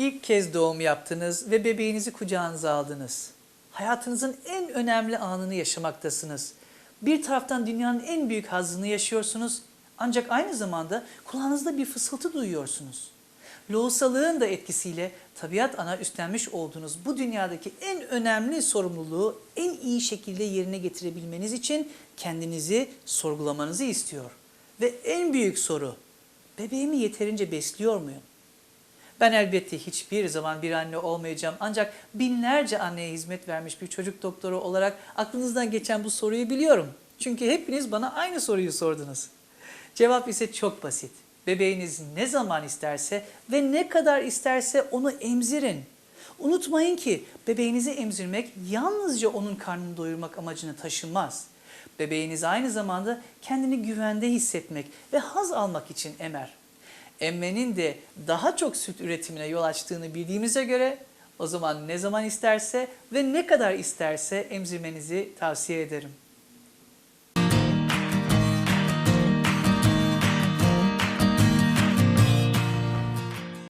İlk kez doğum yaptınız ve bebeğinizi kucağınıza aldınız. Hayatınızın en önemli anını yaşamaktasınız. Bir taraftan dünyanın en büyük hazzını yaşıyorsunuz ancak aynı zamanda kulağınızda bir fısıltı duyuyorsunuz. Lohusalığın da etkisiyle tabiat ana üstlenmiş olduğunuz bu dünyadaki en önemli sorumluluğu en iyi şekilde yerine getirebilmeniz için kendinizi sorgulamanızı istiyor. Ve en büyük soru, bebeğimi yeterince besliyor muyum? Ben elbette hiçbir zaman bir anne olmayacağım ancak binlerce anneye hizmet vermiş bir çocuk doktoru olarak aklınızdan geçen bu soruyu biliyorum. Çünkü hepiniz bana aynı soruyu sordunuz. Cevap ise çok basit. Bebeğiniz ne zaman isterse ve ne kadar isterse onu emzirin. Unutmayın ki bebeğinizi emzirmek yalnızca onun karnını doyurmak amacını taşımaz. Bebeğiniz aynı zamanda kendini güvende hissetmek ve haz almak için emer. Emmenin de daha çok süt üretimine yol açtığını bildiğimize göre o zaman ne zaman isterse ve ne kadar isterse emzirmenizi tavsiye ederim.